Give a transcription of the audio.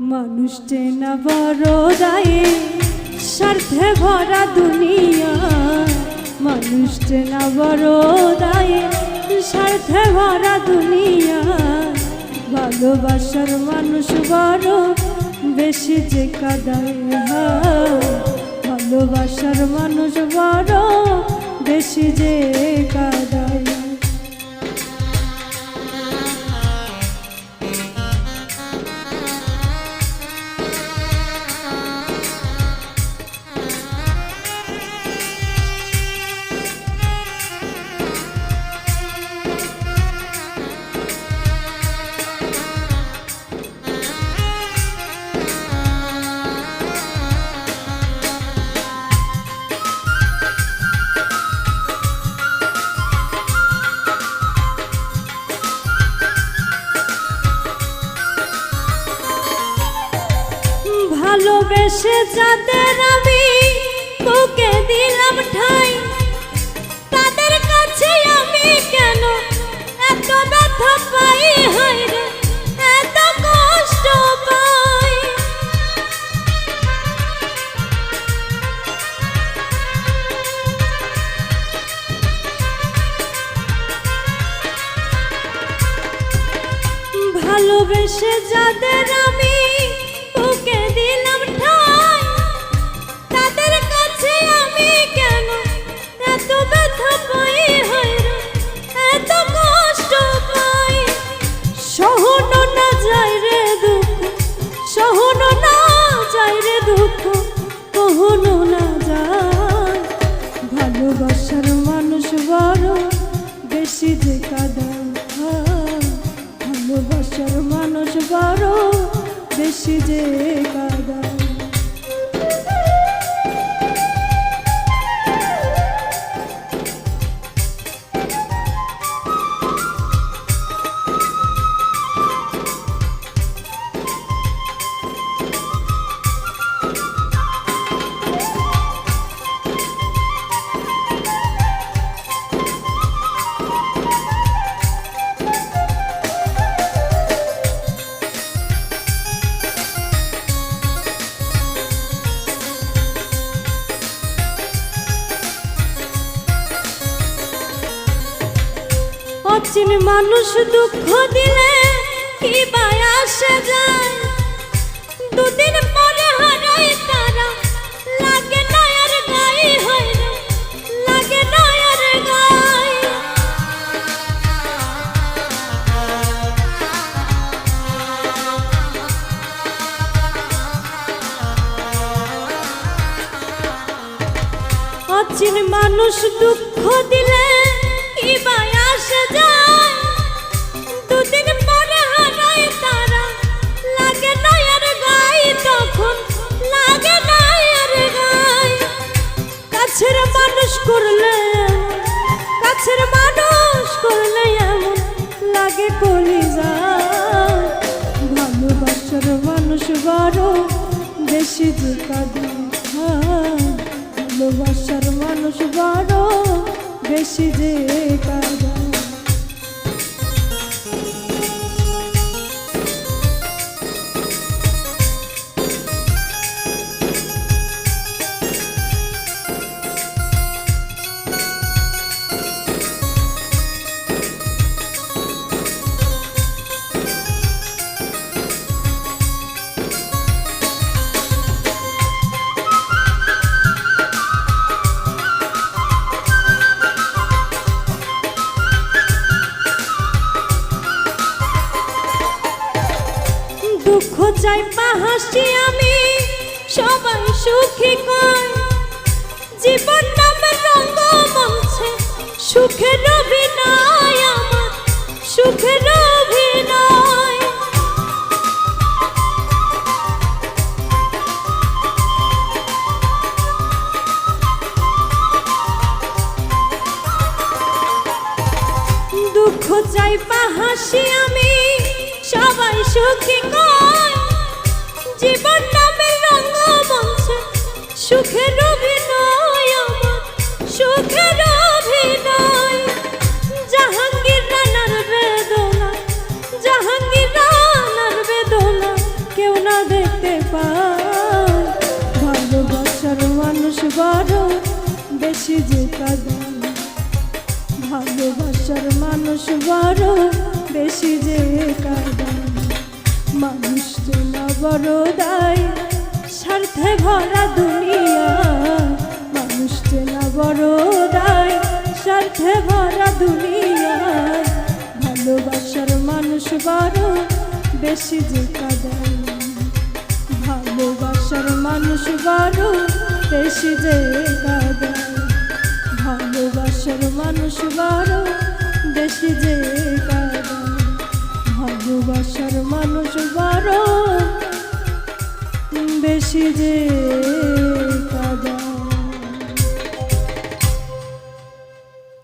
মানুষ চেনা বড় দায়ে, স্বার্থে ভরা দুনিয়া। মানুষ চেনা বড় দায়ে, স্বার্থে ভরা দুনিয়া। ভালোবাসার মানুষ বড়, বেশি যে কাদায় ভালোবাসার মানুষ বড়, বেশি যে ভালোবেসে যাদের আমি তোকে দিলাম ঠাই। তাদের কাছে আমি কেন এত ব্যথা পাই? রে, এত কষ্ট পাই। ভালোবেসে যাদের আমি ভালোবাসার মানুষ বড় বেশি যে কাদা। ভালোবাসার মানুষ বড় বেশি যে কাদায় অচিন মানুষ দুঃখ দিলে কি আসে যায়? দুদিন পরে হারাই তারা, লাগে না আর গায়ে হয় না, লাগে না আর গায়ে। অচিন মানুষ দুঃখ দিলে কাছের মানুষ করলে এমন লাগে কলি যায় ভালোবাসার মানুষ বড়, বেশি যে ভালোবাসার মানুষ বড়, বেশি যে দুঃখ চাই পাহাসি আমি, সবাই সুখী কয়। জীবন নামে রঙ্গ মঞ্চে, সুখের অভিনয় আমার, সুখের অভিনয়। দুঃখ চাই পাহাসি আমি সবাই সুখী কয় জীবন নামের রঙ্গমঞ্চে সুখের অভিনয় আমার, সুখের কেউ না দেখতে পায়। ভালোবাসার মানুষ বড়, বেশি যে কাদান ভালোবাসার মানুষ বড় বেশি যে কাদায় মানুষ না বড় দায় স্বার্থে ভরা দুনিয়া। মানুষ না বড় দায় স্বার্থে ভরা দুনিয়া। ভালোবাসার মানুষ বড়, বেশি যে কাদায় ভালোবাসার মানুষ বড়, বেশি যে কাদায় ভালোবাসার মানুষ বড়, বেশি যে কাদায় ভালোবাসার মানুষ বারো বেশি যে